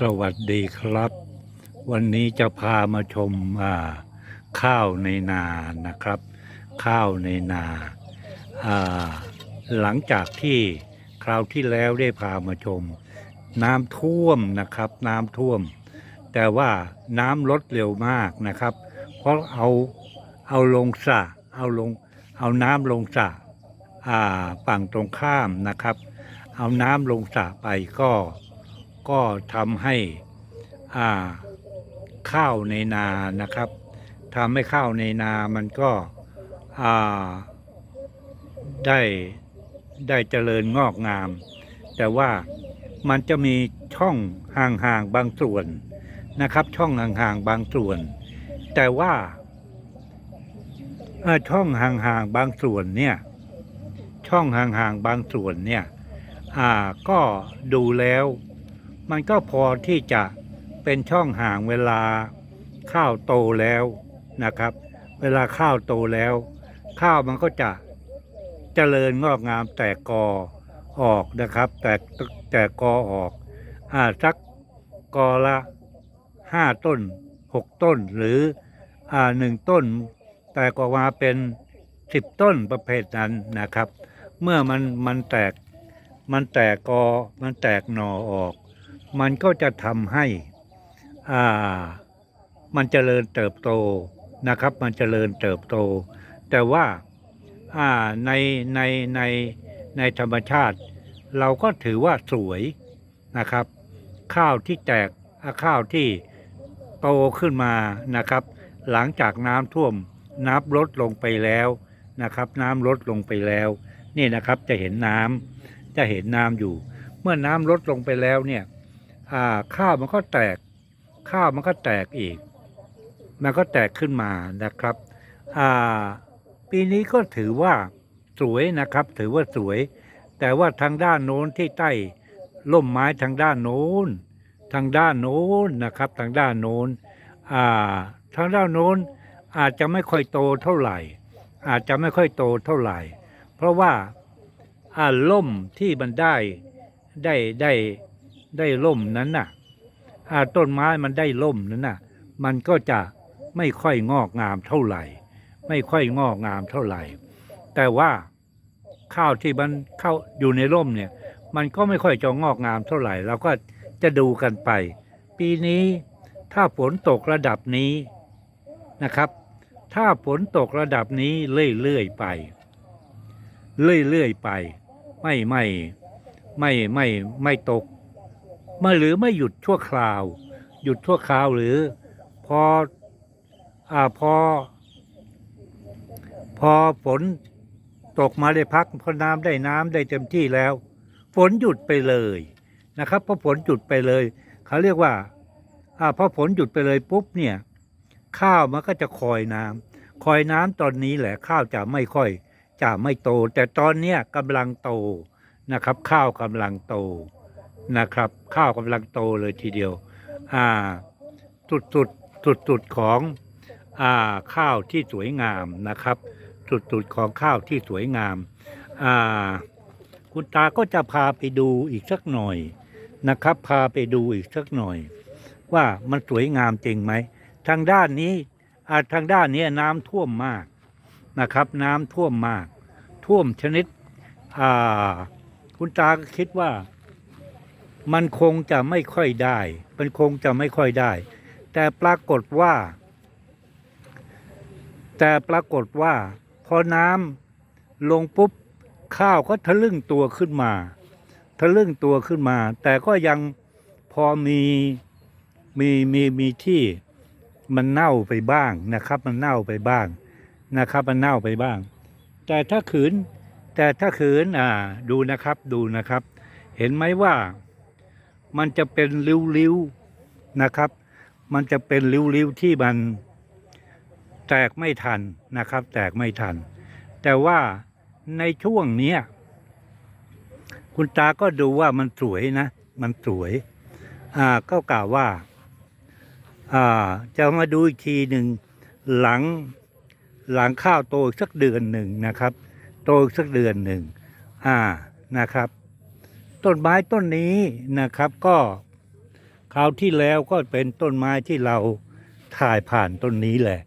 สวัสดีครับ วันนี้จะพามาชมาข้าวในนานะครับ ข้าวในนาาหลังจากที่คราวที่แล้วได้พามาชม น้ำท่วมนะครับ น้ำท่วม แต่ว่าน้ำลดเร็วมากนะครับ เพราะเอาเอาลงสระเอาลงเอาน้ำลงสระฝั่งตรงข้ามนะครับ เอาน้ำลงสระไปก็ก็ทำให้อ่าข้าวในนานะครับทำให้ข้าวในนามันก็อ่าได้ได้เจริญงอกงาม แต่ว่ามันจะมีช่องห่างๆบางส่วนนะครับ ช่องห่างๆบางส่วน แต่ว่าเอ่อช่องห่างๆบางส่วนเนี่ยช่องห่างๆบางส่วนเนี่ย อ่าก็ดูแล้ว มันก็พอที่จะเป็นช่องห่างเวลาข้าวโตแล้วนะครับ เวลาข้าวโตแล้ว ข้าวมันก็จะเจริญงอกงามแตกกอออกนะครับ แตกแตกกอออกอ่าสักกอละห้าต้นหกต้นหรืออ่าหนึ่งต้น แตกออกมาเป็นสิบต้นประเภทนั้นนะครับ เมื่อมันมันแตก มันแตกกอมันแตกหน่อออก มันก็จะทำให้อ่ามันเจริญเติบโตนะครับ มันเจริญเติบโต แต่ว่าอ่าในในในในธรรมชาติ เราก็ถือว่าสวยนะครับ ข้าวที่แตกข้าวที่โตขึ้นมานะครับ หลังจากน้ำท่วมน้ำลดลงไปแล้วนะครับ น้ำลดลงไปแล้ว นี่นะครับจะเห็นน้ำ จะเห็นน้ำอยู่ เมื่อน้ำลดลงไปแล้วเนี่ยข้าวมันก็แตกข้าวมันก็แตกอีก มันก็แตกขึ้นมานะครับปีนี้ก็ถือว่าสวยนะครับ ถือว่าสวย แต่ว่าทางด้านโน้นที่ใต้ร่มไม้ทางด้านโน้น ทางด้านโน้นนะครับ ทางด้านโน้นทางด้านโน้นอาจจะไม่ค่อยโตเท่าไหร่ อาจจะไม่ค่อยโตเท่าไหร่ เพราะว่า อ่าล่มที่มันได้ได้ได้ได้ล่มนั้นน่ะอาต้นไม้มันได้ล่มนั้นน่ะ มันก็จะไม่ค่อยงอกงามเท่าไหร่ ไม่ค่อยงอกงามเท่าไหร่ แต่ว่าข้าวที่มันเข้าอยู่ในร่มเนี่ย มันก็ไม่ค่อยจะงอกงามเท่าไหร่เราก็จะดูกันไป ปีนี้ถ้าฝนตกระดับนี้นะครับ ถ้าฝนตกระดับนี้เรื่อยๆไป เรื่อยๆไป ไม่ไม่ไม่ไม่ไม่ตกไม่หรือไม่หยุดชั่วคราว หยุดชั่วคราวหรือพออ่าพอ พอฝนตกมาได้พักพอน้ำได้น้ำได้เต็มที่แล้ว ฝนหยุดไปเลยนะครับพอฝนหยุดไปเลย เขาเรียกว่าอ่าพอฝนหยุดไปเลยปุ๊บเนี่ย ข้าวมันก็จะคอยน้ำคอยน้ำตอนนี้แหละข้าวจะไม่ค่อย จะไม่โต แต่ตอนเนี้ยกำลังโตนะครับ ข้าวกำลังโตนะครับ ข้าวกำลังโตเลยทีเดียวอ่าสุดสุดสุดสุดของอ่าข้าวที่สวยงามนะครับ สุดสุดของข้าวที่สวยงามอ่าคุณตาก็จะพาไปดูอีกสักหน่อยนะครับ พาไปดูอีกสักหน่อย ว่ามันสวยงามจริงไหมทางด้านนี้อ่าทางด้านนี้น้ำท่วมมาก นะครับ น้ำท่วมมาก ท่วมชนิด อ่า คุณตาก็คิดว่า มันคงจะไม่ค่อยได้ มันคงจะไม่ค่อยได้ แต่ปรากฏว่า แต่ปรากฏว่า พอน้ำลงปุ๊บข้าวก็ทะลึ่งตัวขึ้นมา ทะลึ่งตัวขึ้นมา แต่ก็ยังพอมีมีมีมีที่มันเน่าไปบ้างนะครับ มันเน่าไปบ้าง นะครับ มันเน่าไปบ้าง แต่ถ้าขืนแต่ถ้าขืนอ่าดูนะครับดูนะครับ เห็นไหมว่ามันจะเป็นริ้วๆนะครับ มันจะเป็นริ้วๆที่มันแตกไม่ทันนะครับ แตกไม่ทัน แต่ว่าในช่วงเนี้ยคุณตาก็ดูว่ามันสวยนะ มันสวย อ่าก็กล่าวว่า อ่า จะมาดูอีกทีหนึ่งหลัง หลังข้าวโตอีกสักเดือนหนึ่งนะครับ โตอีกสักเดือนหนึ่งอ่านะครับ ต้นไม้ต้นนี้นะครับก็คราวที่แล้วก็เป็นต้นไม้ที่เราถ่ายผ่านต้นนี้แหละ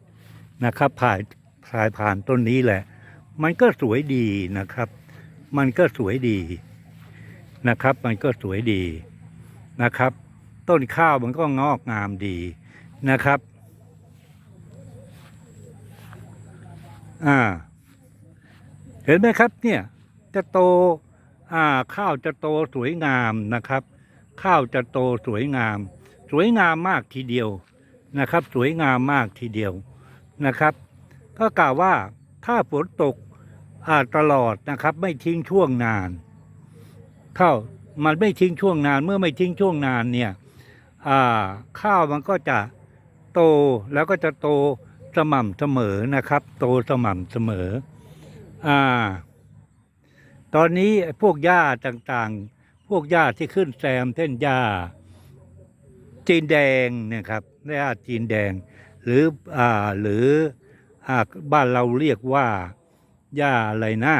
นะครับถ่ายถ่ายผ่านต้นนี้แหละ มันก็สวยดีนะครับ มันก็สวยดีนะครับ มันก็สวยดีนะครับ ต้นข้าวมันก็งอกงามดีนะครับ อ่า เห็นไหมครับ เนี่ย จะโต อ่า ข้าวจะโตสวยงามนะครับ ข้าวจะโตสวยงาม สวยงามมากทีเดียวนะครับ สวยงามมากทีเดียวนะครับ ก็กล่าวว่าถ้าฝนตกอ่าตลอดนะครับ ไม่ทิ้งช่วงนานข้าวมันไม่ทิ้งช่วงนาน เมื่อไม่ทิ้งช่วงนานเนี่ยอ่าข้าวมันก็จะโตแล้วก็จะโต สม่ำเสมอนะครับ โตสม่ำเสมอ อ่า ตอนนี้พวกหญ้าต่างๆ พวกหญ้าที่ขึ้นแซมเส้นหญ้าจีนแดงนี่ยครับหญ้าจีนแดง หรืออ่าหรืออ่าบ้านเราเรียกว่าหญ้าอะไรนะ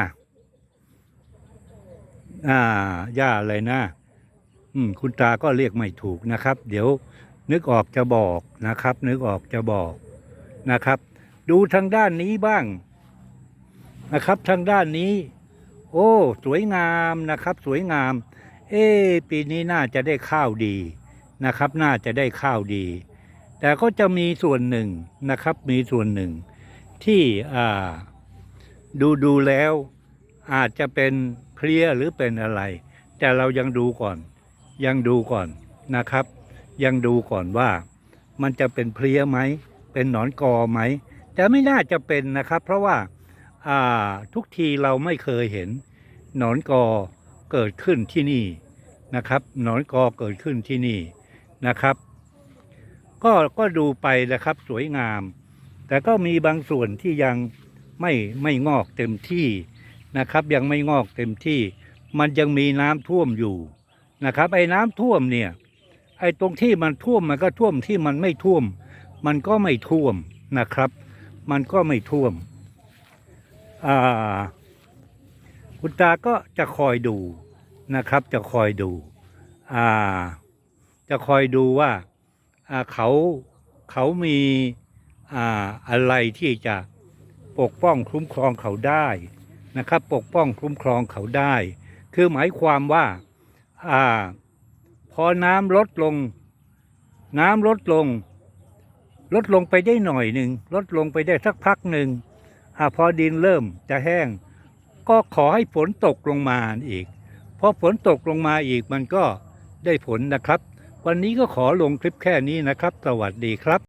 อ่าหญ้าอะไรนะอืมคุณตาก็เรียกไม่ถูกนะครับ เดี๋ยวนึกออกจะบอกนะครับ นึกออกจะบอก นะครับ ดูทางด้านนี้บ้างนะครับ ทางด้านนี้ โอ้ สวยงามนะครับ สวยงาม เอ๊ปีนี้น่าจะได้ข้าวดีนะครับ น่าจะได้ข้าวดี แต่ก็จะมีส่วนหนึ่งนะครับ มีส่วนหนึ่ง ที่อ่าดูดูแล้วอาจจะเป็นเพลี้ยหรือเป็นอะไร แต่เรายังดูก่อน ยังดูก่อนนะครับ ยังดูก่อนว่ามันจะเป็นเพลี้ยไหม เป็นหนอนกอไหม แต่ไม่น่าจะเป็นนะครับ เพราะว่าาทุกทีเราไม่เคยเห็น หนอนกอเกิดขึ้นที่นี่นะครับ หนอนกอเกิดขึ้นที่นี่นะครับ ก็ก็ดูไปนะครับสวยงาม แต่ก็มีบางส่วนที่ยังไม่ไม่งอกเต็มที่นะครับ ยังไม่งอกเต็มที่ มันยังมีน้ำท่วมอยู่นะครับไอ้น้ำท่วมเนี่ยไอ้ตรงที่มันท่วมมันก็ท่วมที่มันไม่ท่วม มันก็ไม่ท่วมนะครับ มันก็ไม่ท่วมอ่าคุณตาก็จะคอยดูนะครับ จะคอยดูอ่าจะคอยดูว่าเขาเขามีอ่าอะไรที่จะปกป้องคุ้มครองเขาได้นะครับ ปกป้องคุ้มครองเขาได้ คือหมายความว่าอ่าพอน้ำลดลง น้ำลดลง ลดลงไปได้หน่อยหนึ่งลดลงไปได้สักพักหนึ่งอพอดินเริ่มจะแห้ง ก็ขอให้ฝนตกลงมาอีกพอฝนตกลงมาอีกมันก็ได้ผลนะครับ วันนี้ก็ขอลงคลิปแค่นี้นะครับ สวัสดีครับ